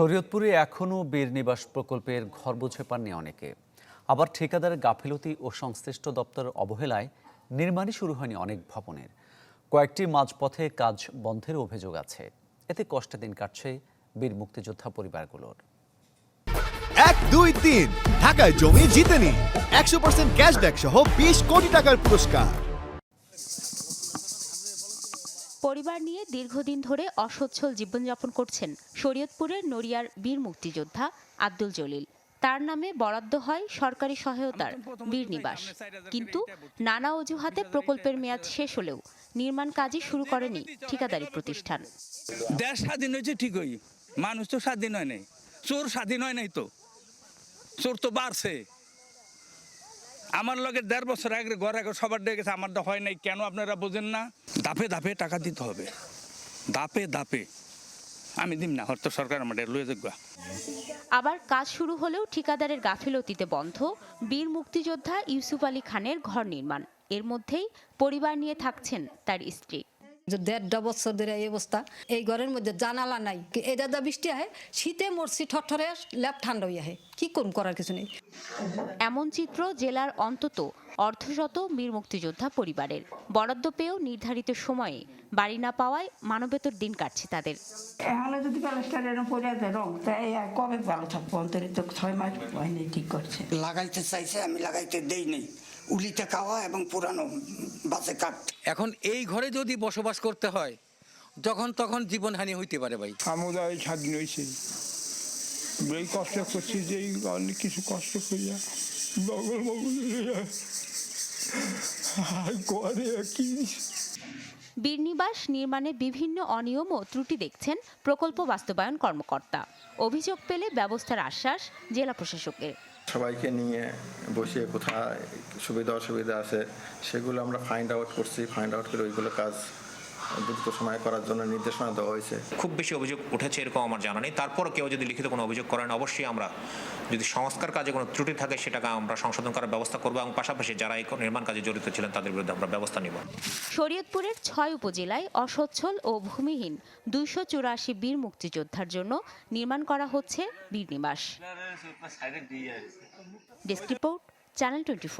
শরীয়তপুরে এখনও বীর নিবাস প্রকল্পের ঘর বুঝে পাননি অনেকে। আবার ঠিকাদারের গাফিলতি ও সংশ্লিষ্ট দপ্তরের অবহেলায় নির্মাণই শুরু হয়নি অনেক ভবনের। কয়েকটি মাঝপথে কাজ বন্ধের অভিযোগ আছে। এতে কষ্টে দিন কাটছে বীর মুক্তিযোদ্ধা পরিবারগুলোর। এক, দুই, তিন। ঢাকায় জমি জিতে নিন একশো পার্সেন্ট ক্যাশব্যাক সহ বিশ কোটি টাকার পুরস্কার। পরিবার নিয়ে দীর্ঘদিন ধরে অসচ্ছল জীবনযাপন করছেন শরীয়তপুরের নড়িয়ার বীর মুক্তিযোদ্ধা আব্দুল জলিল। তার নামে বরাদ্দ হয় সরকারি সহায়তার বীর নিবাস। কিন্তু নানা অজুহাতে প্রকল্পের মেয়াদ শেষ হলেও নির্মাণ কাজই শুরু করেনি ঠিকাদারি প্রতিষ্ঠান। দেশ স্বাধীন হয়েছে ঠিকই। মানুষ তো স্বাধীন হয় নাই। চোর স্বাধীন হয় নাই তো। চোর তো বাড়ছে। আমার লগে দেড় বছর আগে ঘর আগে সবার ডেকে গেছে, আমার হয় নাই। কেন আপনারা বোঝেন না? দাপে দাপে টাকা দিতে হবে। দাপে দাপে। আমি দিম না, হয়তো সরকার আমাদের লয়ে যাক আবার কাজ শুরু হলেও ঠিকাদারের গাফিলতিতে বন্ধ, বীর মুক্তিযোদ্ধা ইউসুফ আলী খানের ঘর নির্মাণ। এর মধ্যেই পরিবার নিয়ে থাকছেন তার স্ত্রী। দেড়টা বছর ধরে এই অবস্থা এই ঘরের মধ্যে জানালা নাই। এই দাদা বৃষ্টি আহে শীতে মরছি ঠরঠরে ল্যাপ ঠান্ডা হয়ে আহে। কি করুন করার কিছু নেই। এমন চিত্র জেলার অন্তত অর্ধশত বীর মুক্তিযোদ্ধা পরিবারের। বরাদ্দ পেয়েও নির্ধারিত সময়ে বাড়ি না পাওয়ায় মানবেতর দিন কাটছে তাদের। এখানে যদি প্যালেস্টার এরকম পড়ে যায় রং তাই কবে ভালো থাকব? অন্তরে তো ছয় মাস হয়নি ঠিক করছে। লাগাইতে চাইছে আমি লাগাইতে দেই নেই উলিতে খাওয়া এবং পুরানো বাসে কাঠ। এখন এই ঘরে যদি বসবাস করতে হয় যখন তখন জীবনহানি হইতে পারে ভাই। আমরা এই স্বাধীন হয়েছে। এই কষ্ট করছি যে অনেক কিছু কষ্ট করিয়া বগল বগল করে কি। বীরনিবাস নির্মাণে বিভিন্ন অনিয়ম ও ত্রুটি দেখছেন প্রকল্প বাস্তবায়ন কর্মকর্তা। অভিযোগ পেলে ব্যবস্থার আশ্বাস জেলা প্রশাসকের। সবাইকে নিয়ে বসিয়ে কোথায় সুবিধা, অসুবিধা আছে, সেগুলো আমরা ফাইন্ড আউট করছি ফাইন্ড আউট করে ওইগুলো কাজ দ্রুত সময় করার জন্য নির্দেশনা দেওয়া হয়েছে। খুব বেশি অভিযোগ উঠেছে এরকম আমার জানা নেই। তারপরও কেউ যদি লিখিত কোনো অভিযোগ করেন অবশ্যই আমরা যদি সংস্কার কাজে কোনো ত্রুটি থাকে সেটাকে আমরা সংশোধন করার ব্যবস্থা করব এবং পাশাপাশি যারা এই নির্মাণ কাজে জড়িত ছিলেন তাদের বিরুদ্ধে আমরা ব্যবস্থা নিব। শরীয়তপুরের ছয় উপজেলায় অসচ্ছল ও ভূমিহীন দুইশো চুরাশি বীর মুক্তিযোদ্ধার জন্য নির্মাণ করা হচ্ছে বীরনিবাস ডেস্ক রিপোর্ট চ্যানেল টোয়েন্টি